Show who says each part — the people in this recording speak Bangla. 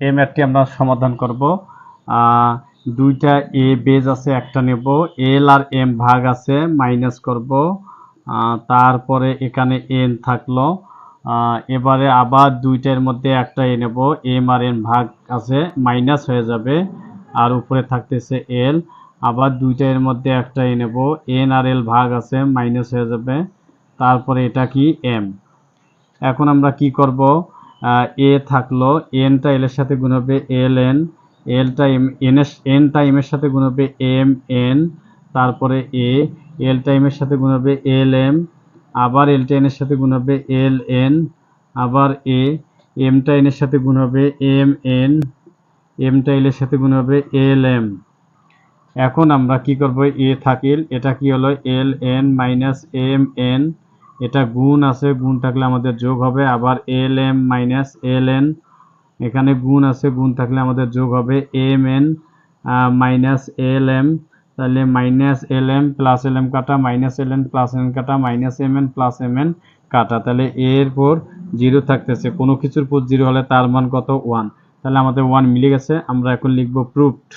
Speaker 1: এই ম্যাথটি আমরা সমাধান করব। দুইটা এ বেজ আছে, একটা নেব। এল আর এম ভাগ আছে মাইনাস করব। তারপরে এখানে এন থাকল। এবারে আবার দুইটার মধ্যে একটা এ নেব। এম আর এন ভাগ আছে মাইনাস হয়ে যাবে। আর উপরে থাকতেছে এল আবার দুইটার মধ্যে একটা এ নেব। এন আর এল ভাগ আছে মাইনাস হয়ে যাবে। তারপরে এটা কি? এম এখন আমরা কি করব? এ থাকল এনটা এল এর সাথে গুণ হবে এল এন এলটা এম এন এর এনটা এম এর সাথে গুণ হবে এম এন তারপরে এ এলটা এম এর সাথে গুণ হবে এল এম আবার এলটা এন এর সাথে গুণ হবে এল এন আবার এ এমটা এন এর সাথে গুণ হবে এম এন এমটা এল এর সাথে গুণ হবে এল এম এখন আমরা কি করব? এ থাকিল, এটা কি হলো? L N minus M N এটা গুণ আছে, গুণ থাকলে আমাদের যোগ হবে, আবার L M minus L N এখানে গুণ আছে, গুণ থাকলে আমাদের যোগ হবে M N minus L M তাহলে minus L M plus L M কাটা minus L N plus N কাটা minus M N plus M N কাটা, তাহলে এর পর জিরো থাকতেছে, কোনো কিছুর পর জিরো হলে তার মান কত? ওয়ান তাহলে আমাদের ওয়ান মিলে গেছে, আমরা এখন লিখব প্রুফড